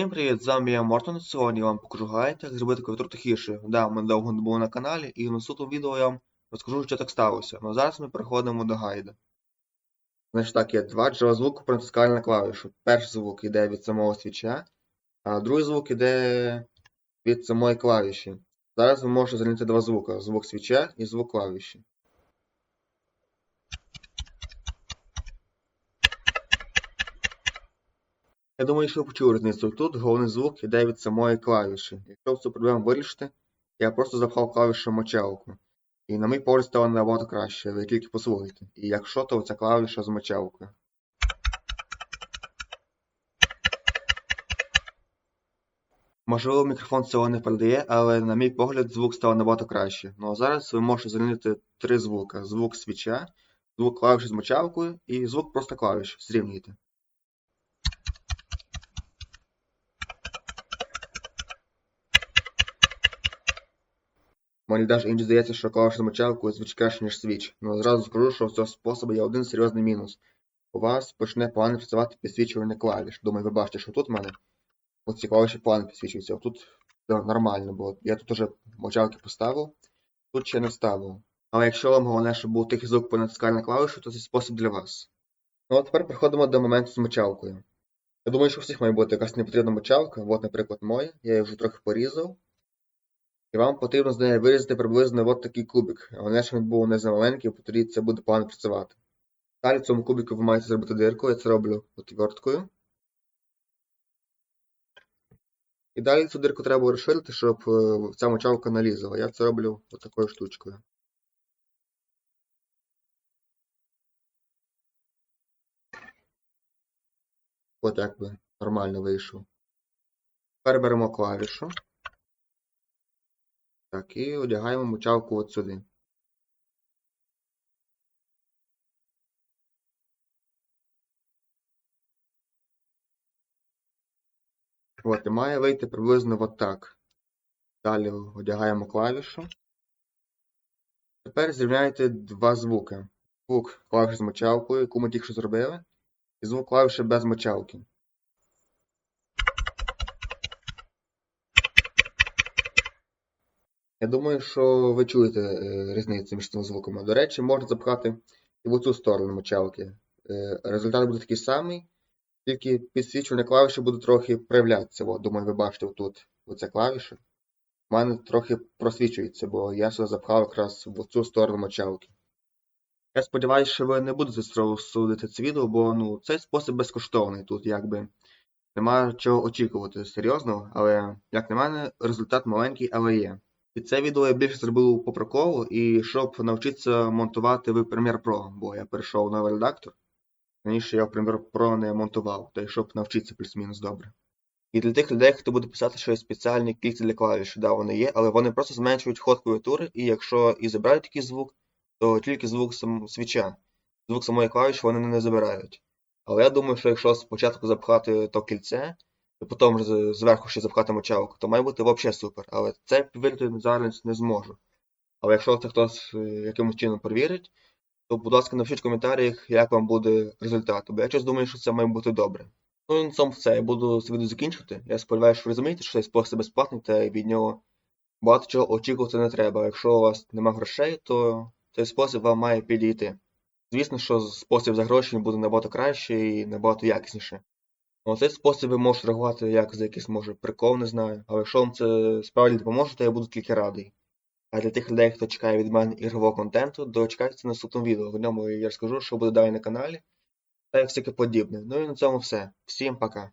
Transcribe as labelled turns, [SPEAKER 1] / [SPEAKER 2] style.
[SPEAKER 1] Всім привіт, з вами я Мортон. Сьогодні я вам покажу гайд, як зробити клавіатуру тихіше. Да, ми довго не були на каналі, і в наступному відео я вам розкажу, що так сталося. Ну зараз ми переходимо до гайда. Значить так, є два джерела звуку при натисканні на клавішу. Перший звук йде від самого свіча, а другий звук йде від самої клавіші. Зараз ви можете замінити два звука: звук свіча і звук клавіші. Я думаю, що ви почули різницю. Тут головний звук йде від самої клавіші. Якщо цю проблему вирішити, я просто запхав клавішу мочалку. І на мій погляд стало набагато краще, ви тільки послухайте. І якщо, то ця клавіша з мочалкою. Можливо, мікрофон цього не передає, але на мій погляд звук став набагато краще. Ну а зараз ви можете замінити три звука: звук свіча, звук клавіші з мочалкою і звук просто клавіш. Зрівнюйте. Мені навіть іноді здається, що клавіша з мочалкою звучить краще, ніж свіч. Ну зразу скажу, що в цього способу є один серйозний мінус. У вас почне погано працювати підсвічування клавіш. Думаю, ви бачите, що тут в мене оці клавіші погано підсвічуються. Тут да, нормально, бо я тут уже мочалки поставив, тут ще не ставив. Але якщо вам головне, щоб був тихий звук по натисканню на клавішу, то це спосіб для вас. Ну а тепер переходимо до моменту з мочалкою. Я думаю, що у всіх має бути якась непотрібна мочалка. От, наприклад, моя. Я її вже трохи порізав. І вам потрібно з неї вирізати приблизно от такий кубик. Головне, щоб він був не замаленький, тоді це буде погано працювати. Далі в цьому кубику ви маєте зробити дирку, я це роблю отверткою. І далі цю дирку треба розширити, щоб е, ця мочалка налізала. Я це роблю отакою штучкою. От як би нормально вийшов. Тепер беремо клавішу. Так, і одягаємо мочалку от сюди. От, і має вийти приблизно от так. Далі одягаємо клавішу. Тепер зрівняйте два звуки. Звук клавіші з мочалкою, яку ми тільки що зробили, і звук клавіші без мочалки. Я думаю, що ви чуєте е, різницю між цими звуками. До речі, можна запхати і в оцю сторону мочалки. Е, результат буде такий самий, тільки підсвічування клавіші буде трохи проявлятися. От, думаю, ви бачите отут оця клавіша. У мене трохи просвічується, бо я сюди запхав якраз в цю сторону мочалки. Я сподіваюся, що ви не будете судити це відео, бо ну, цей спосіб безкоштовний. Тут якби немає чого очікувати серйозно, але, як на мене, результат маленький, але є. І це відео я більше зробив по приколу, і щоб навчитися монтувати в Premiere Pro, бо я перейшов новий редактор. Раніше я в Premiere Pro не монтував, та й щоб навчитися плюс-мінус добре. І для тих людей, хто буде писати, що є спеціальні кільця для клавіш, да, вони є, але вони просто зменшують ход клавіатури, і якщо і забирають такий звук, то тільки звук сам свіча. Звук самої клавіші вони не забирають. Але я думаю, що якщо спочатку запхати то кільце, потім зверху ще запхати мочалку, то має бути взагалі супер. Але це повірити зараз не зможу. Але якщо це хтось е, якимось чином перевірить, то, будь ласка, напишіть в коментарях, як вам буде результат. Бо я щось думаю, що це має бути добре. Ну і на цьому все. Я буду це відео закінчувати. Я сподіваюся, що ви розумієте, що цей спосіб безплатний, та від нього багато чого очікувати не треба. Якщо у вас немає грошей, то цей спосіб вам має підійти. Звісно, що спосіб за гроші буде набагато краще і набагато якісніше. Ну, цей спосіб ви можете реагувати як за якийсь може прикол, не знаю. Але якщо вам це справді допоможе, то я буду тільки радий. А для тих людей, хто чекає від мене ігрового контенту, дочекайтеся на наступному відео. В ньому я розкажу, що буде далі на каналі та як всяке подібне. Ну і на цьому все. Всім пока.